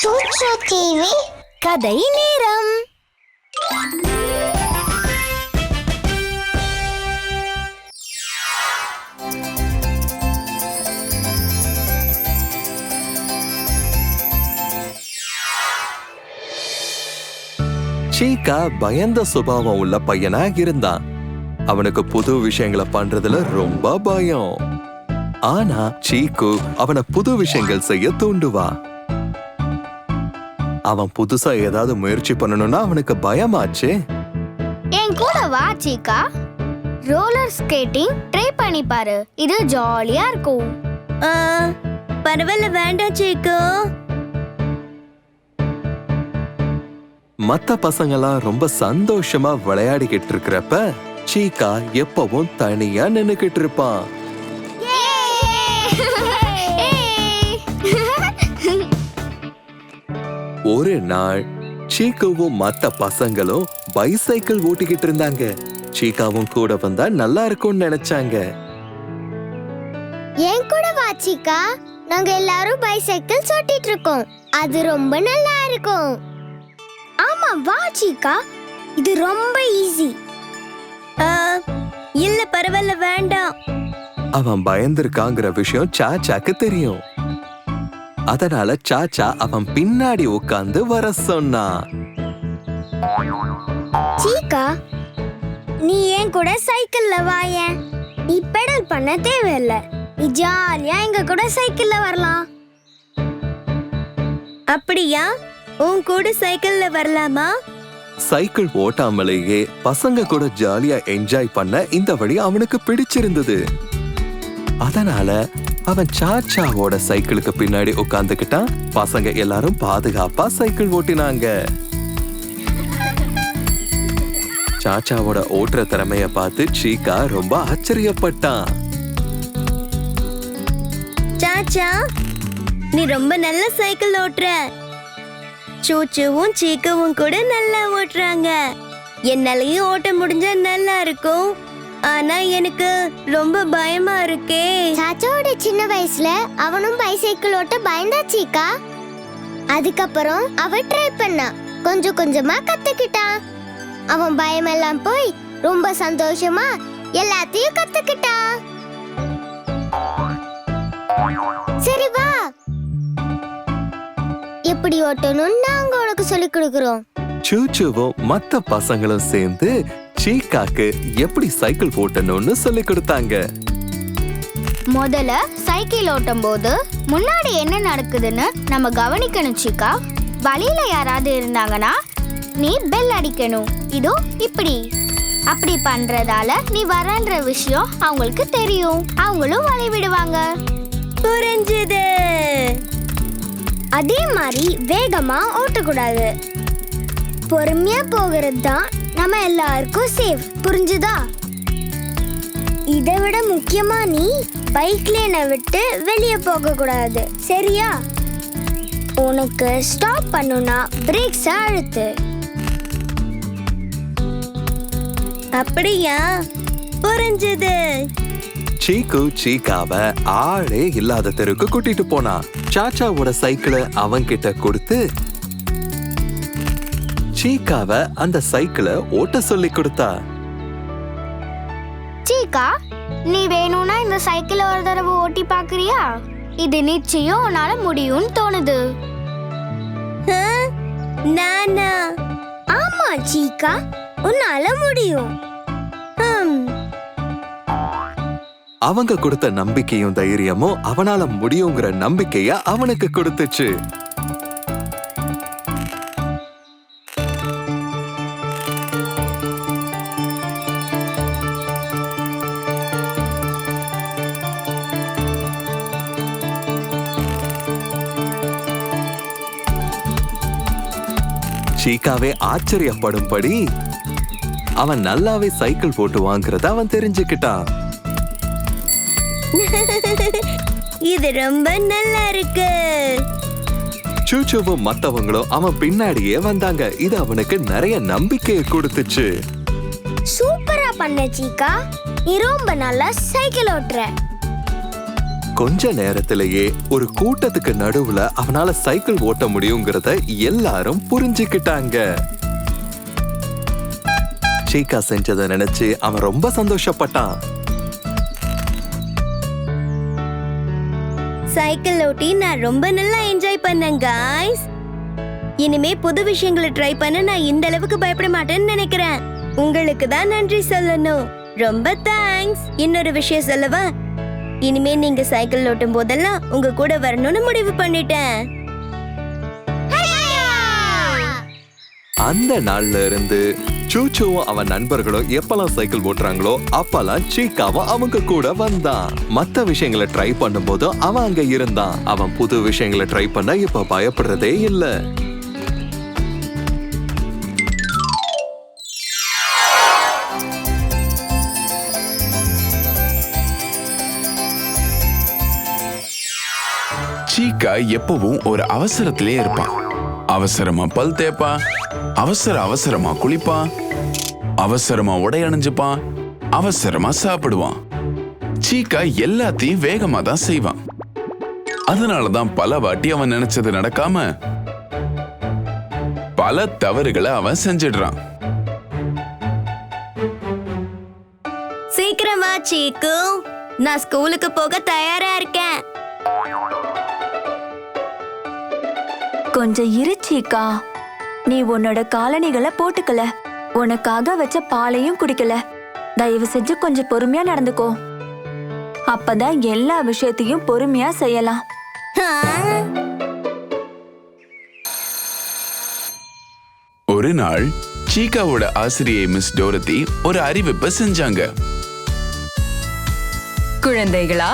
சூட்சா TV கதை நேரம். சீக்கா பயந்த சுபாவம் உள்ள பையனா இருந்தான். அவனுக்கு புது விஷயங்களை பண்றதுல ரொம்ப பயம். ஆனா சீக்கு அவனை புது விஷயங்கள் செய்ய தூண்டுவா. அவன் புதுசா ஏதாவது முயற்சி பண்ணணும்னா அவனுக்கு பயமாச்சு. என் கூட வா சீக்கா ரோலர் ஸ்கேட்டிங் ட்ரை பண்ணி பாரு. இது ஜாலியா இருக்கும். பரவாயில்ல வேண்டாம் சீக்கு மத்த பசங்கெல்லாம் ரொம்ப சந்தோஷமா விளையாடிக்கிட்டு இருக்கிறப்ப சீக்கா எப்பவும் தனியா நின்னுக்கிட்டு இருப்பான் ஒரு நாள் சீக்காவும் மத்த பசங்களும் பைசைக்கிள் ஓட்டிக்கிட்டு இருந்தாங்க. சீக்காவும் கூட வந்தா நல்லா இருக்கும்னு நினைச்சாங்க. என் கூட வா சீக்கா. நாங்க எல்லாரும் பைசைக்கிள் ஓட்டிட்டு இருக்கோம். அது ரொம்ப நல்லா இருக்கும். ஆமா வா சீக்கா. இது ரொம்ப ஈஸி இல்ல பரவாயில்ல வேண்டாம். அவன் பயந்திருக்காங்கிற விஷயம் சாச்சாக்கு தெரியும். அதனால சாச்சா அவன் பின்னாடி உட்கார்ந்து வர சொன்னான் சீக்கா நீ என் கூட சைக்கிள்ல வாயேன் நீ பெடல் பண்ண தேவையில்ல. நீ ஜாலியா எங்க கூட சைக்கிள்ல வரலாம். அப்படியா? உன் கூட சைக்கிள்ல வரலாமா? சைக்கிள் ஓட்டாமலேயே பசங்க கூட ஜாலியா என்ஜாய் பண்ண இந்த வழி அவனுக்கு பிடிச்சிருந்தது. அதனால அவன் சாச்சாவோட சைக்கிளுக்கு பின்னாடி உட்காந்துக்கிட்டான் பசங்க எல்லாரும் பாதுகாப்பா சைக்கிள் ஓட்டினாங்க. சாச்சாவோட ஓட்டுற திறமைய பார்த்து சீக்கா ரொம்ப ஆச்சரியப்பட்டான். சாச்சா நீ ரொம்ப நல்ல சைக்கிள் ஓட்டுற. சூச்சுவும் சீக்கவும் கூட நல்லா ஓட்டுறாங்க. என்னாலையும் ஓட்ட முடிஞ்சா நல்லா இருக்கும். ஆனா எனக்கு ரொம்ப பயமா இருக்கே. சாச்சாவோட சின்ன வயசுல அவனும் பைசைக்கிள் ஓட்ட பயந்தா சீக்கா அதுக்கப்புறம் அவ ட்ரை பண்ணா. கொஞ்சம் கொஞ்சமா கத்துக்கிட்டான். அவன் பயமெல்லாம் போய் ரொம்ப சந்தோஷமா எல்லாத்தையும் கத்துக்கிட்டான். சரி வா. எப்படி ஓட்டணும்னு நாங்க உனக்கு சொல்லிக் கொடுக்குறோம். சூச்சுவும் மத்த பசங்களும் சேர்ந்து சீக்காக்கு எப்படி சைக்கிள் ஓட்டணும்னு சொல்லி கொடுத்தாங்க. முதல்ல சைக்கிள் ஓட்டும் போது முன்னாடி என்ன நடக்குதுன்னு நம்ம கவனிக்கணும் சிக்கா. வழியில யாராவது இருந்தாங்கன்னா நீ பெல் அடிக்கணும். இதோ இப்படி. அப்படி பண்றதால நீ வரன்ற விஷயம் அவங்களுக்கு தெரியும். அவங்களும் வழி விடுவாங்க. புரிஞ்சுது. அதே மாதிரி வேகமா ஓட்டக்கூடாது. பொறுமையா போகிறது தான் நம்ம எல்லாருக்கும் சேஃப் புரிஞ்சுதா? இதை விட முக்கியமா நீ பைக்ல லேனை விட்டு வெளியே போக கூடாது. சரியா? உனக்கு ஸ்டாப் பண்ணுனா பிரேக்ஸ் அழுத்து. அப்படியா? புரிஞ்சது. சீக்கு சீக்காவ ஆளே இல்லாத தெருக்கு கூட்டிட்டு போனா. சாச்சாவோட சைக்கிளை அவன்கிட்ட கொடுத்து சீக்காவ அந்த சைக்கிளை ஓட்ட சொல்லி கொடுத்தா. சீக்கா நீ வேணும்னா இந்த சைக்கிளை ஒரு தடவை ஓட்டி பாக்குறியா? இது நிச்சயம் உன்னால முடியும்னு தோணுது. நானா? ஆமா சீக்கா உன்னால முடியும். அவங்க கொடுத்த நம்பிக்கையும் தைரியமும் அவனால முடியுங்கிற நம்பிக்கைய அவனுக்கு கொடுத்துச்சு. சீக்காவே ஆச்சரியப்படும்படி அவன் நல்லாவே சைக்கிள் போட்டு வாங்குறத அவன் தெரிஞ்சுக்கிட்டான். இது ரொம்ப நல்லா இருக்கு சூச்சுவும் மத்தவங்களும் அவன் பின்னாடியே வந்தாங்க. இது அவனுக்கு நிறைய நம்பிக்கையை கொடுத்துச்சு. சூப்பரா பண்ண சீக்கா நீ ரொம்ப நல்லா சைக்கிள் ஓட்டுற. கொஞ்ச நேரத்திலேயே ஒரு கூட்டத்துக்கு நடுவுல அவனால சைக்கிள் ஓட்ட முடியுங்கிறத எல்லாரும் புரிஞ்சுக்கிட்டாங்க. சீக்கா செஞ்சதை நினைச்சு அவன் ரொம்ப சந்தோஷப்பட்டான். சைக்கிள் ஓட்டி நான் ரொம்ப நல்லா என்ஜாய் பண்ணேன் காய்ஸ் இனிமே புது விஷயங்களை ட்ரை பண்ண நான் இந்த அளவுக்கு பயப்பட மாட்டேன்னு நினைக்கிறேன். உங்களுக்கு தான் நன்றி சொல்லணும். ரொம்ப தேங்க்ஸ் இன்னொரு விஷயம் சொல்லவா? இனிமே நீங்க சைக்கிள் ஓட்டும் போதெல்லாம் உங்க கூட வரணும்னு முடிவு பண்ணிட்டேன். அந்த நாள்ல இருந்து சூச்சுவும் அவன் நண்பர்களும் எப்பெல்லாம் சைக்கிள் ஓட்டுறாங்களோ அப்பெல்லாம் சீக்காவும் அவங்க கூட வந்தான். மத்த விஷயங்களை ட்ரை பண்ணும்போது அவன் அங்க இருந்தான். அவன் புது விஷயங்களை ட்ரை பண்ண இப்ப பயப்படுறதே இல்லை. எப்பவும் ஒரு அவசரத்திலே இருப்பான். அவசரமா பல் தேப்பான் அவசர அவசரமா குளிப்பான் அவசரமா உடை அணிஞ்சுப்பான் அவசரமா சாப்பிடுவான். சீக்கா எல்லாத்தையும் வேகமா தான் செய்வான். அதனாலதான் பல வாட்டி அவன் நினைச்சது நடக்காம பல தவறுகளை அவன் செஞ்சிடுறான். சீக்கிரம் சீக்கு. நான் ஸ்கூலுக்கு போக தயாரா இருக்கேன். கொஞ்சம் இரு சீக்கா. நீ உன்னோட காலணிகளை போட்டுக்கல. உனக்காக வச்ச பாலையும் குடிக்கல. தயவு செஞ்சு கொஞ்சம் பொறுமையா நடந்துக்கோ. அப்பதான் எல்லா விஷயத்தையும் பொறுமையா செய்யலாம். ஒரு நாள் சீக்காவோட ஆசிரியை மிஸ் டோரத்தி ஒரு அறிவிப்பை செஞ்சாங்க. குழந்தைகளா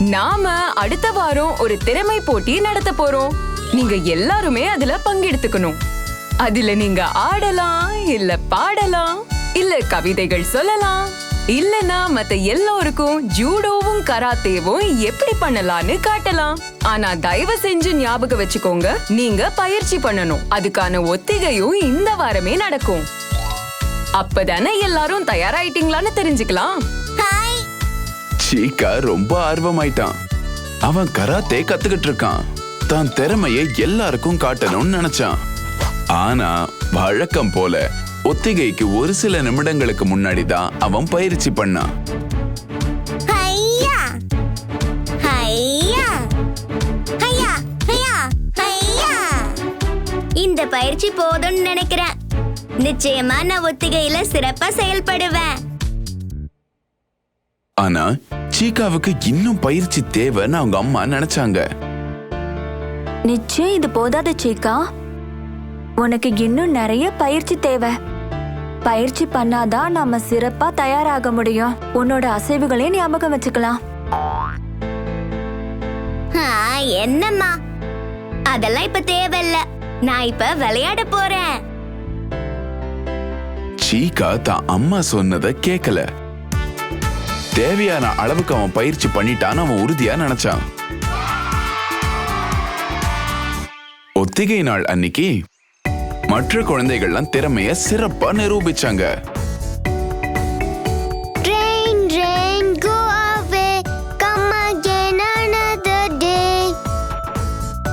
நாம அடுத்த வாரம் ஒரு திறமை போட்டி நடத்த போறோம். நீங்க எல்லாருமே அதுல பங்கெடுத்துக்கணும். அதுல நீங்க ஆடலாம் இல்ல பாடலாம் இல்ல கவிதைகள் சொல்லலாம். இல்லனா மத்த எல்லோருக்கும் ஜூடோவும் கராத்தேவும் எப்படி பண்ணலாம்னு காட்டலாம். ஆனா தயவு செஞ்சு ஞாபகம் வச்சுக்கோங்க நீங்க பயிற்சி பண்ணணும். அதுக்கான ஒத்திகையும் இந்த வாரமே நடக்கும். அப்பதானே எல்லாரும் தயாராயிட்டீங்களான்னு தெரிஞ்சுக்கலாம். சீக்கா ரொம்ப ஆர்வமாயிட்டான். அவன் கராத்தே கத்துக்கிட்டு இருக்கான். தான் திறமையை எல்லாருக்கும் காட்டணும்னு நினைச்சான். ஆனா வழக்கம் போல ஒத்திகைக்கு ஒரு சில நிமிடங்களுக்கு முன்னாடி தான் அவன் பயிற்சி பண்ணான். ஹையா! இந்த பயிற்சி போதும்னு நினைக்கிறேன். நிச்சயமா நான் ஒத்திகையில சிறப்பா செயல்படுவேன். ஆனா சீக்காவுக்கு இன்னும் பயிற்சி தேவைன்னு அவங்க அம்மா நினைச்சாங்க. நிச்சயம் இது போதாது சீக்கா உனக்கு இன்னும் நிறைய பயிற்சி தேவை. பயிற்சி பண்ணாதான் நாம சிறப்பா தயாராக முடியும். உன்னோட அசைவுகளையும் ஞாபகம் வச்சுக்கலாம். ஆ, என்னம்மா? அதெல்லாம் இப்ப தேவையில்ல. நான் இப்ப விளையாட போறேன். சீக்கா தான் அம்மா சொன்னதை கேட்கல தேவையான அளவுக்கு அவன் பயிற்சி பண்ணிட்டான்னு அவன் உறுதியா நினைச்சான். ஒத்திகை நாள் அன்னைக்கு மற்ற குழந்தைகள்லாம் திறமைய சிறப்பா நிரூபிச்சாங்க.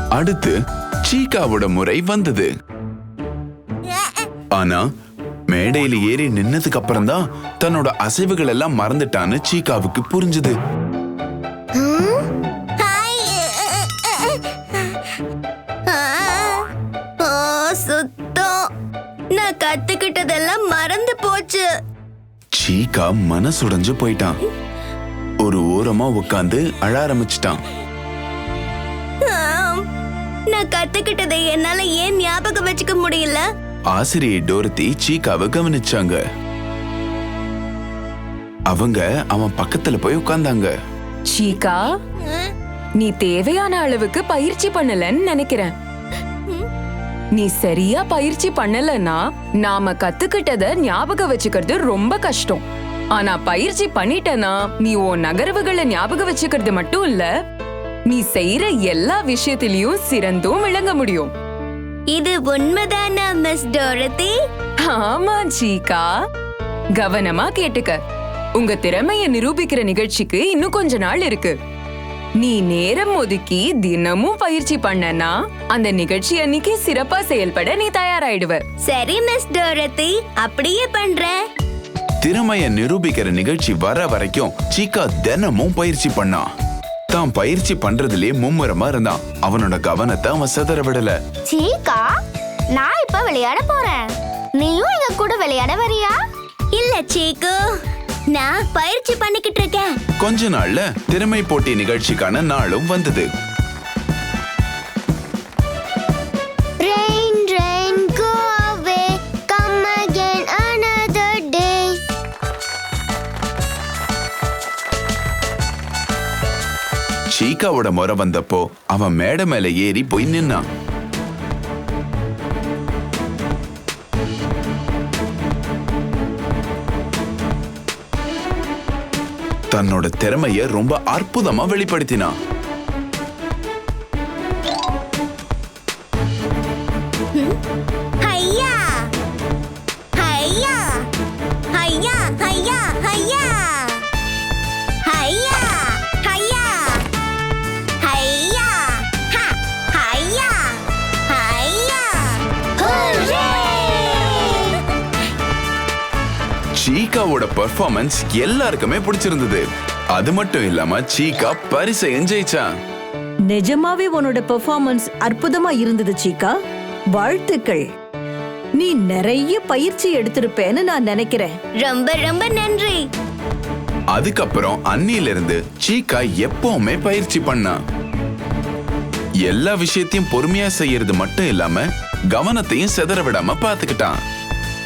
அடுத்து சீக்காவோட முறை வந்தது. ஆனா மேடையில ஏறி நின்னதுக்கு அப்புறம் தான் தன்னோட அசைவுகள் எல்லாம் மறந்துட்டான்னு சீகாவுக்கு புரிஞ்சுது சுத்தம் நான் கத்துக்கிட்டதெல்லாம் மறந்து போச்சு சீகா மனசுடைஞ்சு போயிட்டான் ஒரு ஓரமா உட்காந்து அழ ஆரம்பிச்சிட்டான் நான் கத்துக்கிட்டதை என்னால ஏன் ஞாபகம் வச்சுக்க முடியல ஆசிரியை டோரத்தி சீக்காவை கவனிச்சாங்க. அவங்க அவன் பக்கத்துல போய் உட்கார்ந்தாங்க சீகா நீ தேவையான அளவுக்கு பயிற்சி பண்ணலன்னு நினைக்கிறேன். நீ சரியா பயிற்சி பண்ணலன்னா நாம கத்துக்கிட்டத ஞாபகம் வச்சுக்கிறது ரொம்ப கஷ்டம். ஆனா பயிற்சி பண்ணிட்டனா நீ உன் நகர்வுகளை ஞாபகம் வச்சுக்கிறது மட்டும் இல்ல நீ செய்யற எல்லா விஷயத்திலயும் சிறந்தும் விளங்க முடியும். இது உண்மைதானா மிஸ் டோரத்தி ஆமா சீகா கவனமா கேட்டுக்க. உங்க திறமைய நிரூபிக்கிற நிகழ்ச்சிக்கு இன்னும் கொஞ்ச நாள் இருக்கு. நீ நேரம் ஒதுக்கி தினமும் பயிற்சி பண்ணனா அந்த நிகழ்ச்சி அன்னைக்கு சிறப்பா செயல்பட நீ தயாராயிடுவ. சரி மிஸ் டோரத்தி அப்படியே பண்றேன் திறமைய நிரூபிக்கிற நிகழ்ச்சி வர வரைக்கும் சீக்கா தினமும் பயிற்சி பண்ணான் தான் பயிற்சி பண்றதுலயே மும்முரமா இருந்தான். அவனோட கவனத்தை அவன் சிதற விடல. சீக்கா நான் இப்ப விளையாட போறேன். நீயும் எங்க கூட விளையாட வரியா? இல்ல சீக்கு. நான் பயிற்சி பண்ணிக்கிட்டு இருக்கேன். கொஞ்ச நாள்ல திறமை போட்டி நிகழ்ச்சிக்கான நாளும் வந்தது. ஷீகாவோட முறை வந்தப்போ அவன் மேடை மேல ஏறி போய் நின்னான். தன்னோட திறமைய ரொம்ப அற்புதமா வெளிப்படுத்தினான். சீக்காவோட பெர்ஃபார்மன்ஸ் எல்லாருக்குமே பிடிச்சிருந்தது. அது மட்டும் இல்லாம சீக்கா பரிசையும் ஜெயிச்சான். நிஜமாவே உன்னோட பெர்ஃபார்மன்ஸ் அற்புதமா இருந்தது சீக்கா வாழ்த்துக்கள். நீ நிறைய பயிற்சி எடுத்திருப்பேன்னு நான் நினைக்கிறேன். ரொம்ப ரொம்ப நன்றி. அதுக்கப்புறம் அன்னியில இருந்து சீக்கா எப்பவுமே பயிற்சி பண்ணான் எல்லா விஷயத்தையும் பொறுமையா செய்யறது மட்டும் இல்லாம கவனத்தையும் சிதற விடாம பாத்துக்கிட்டான்.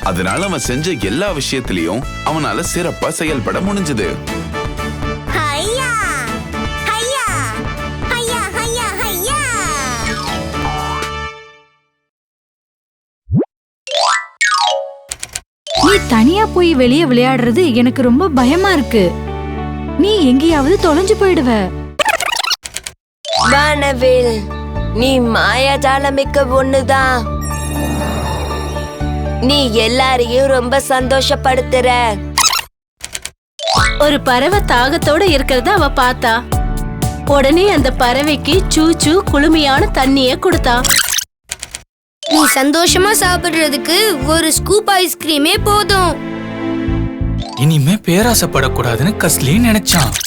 அதனால அவன் செஞ்ச எல்லா விஷயத்திலையும் அவனால சிறப்பா செயல்பட முடிஞ்சது. நீ தனியா போய் வெளியே விளையாடுறது எனக்கு ரொம்ப பயமா இருக்கு. நீ எங்கேயாவது தொலைஞ்சு போயிடுவ. வானவில் நீ மாயாஜாலமிக்க ஒண்ணுதான். நீ எல்லாரையும் ரொம்ப சந்தோஷப்படுத்துற. ஒரு பறவை தாகத்தோட இருக்கிறத அவ பார்த்தா. உடனே அந்த பறவைக்கு சூச்சு குளுமையான தண்ணிய கொடுத்தா. நீ சந்தோஷமா சாப்பிடுறதுக்கு ஒரு ஸ்கூப் ஐஸ்கிரீமே போதும். இனிமே பேராசைப்படக்கூடாதுன்னு கஸ்லி நினைச்சான்.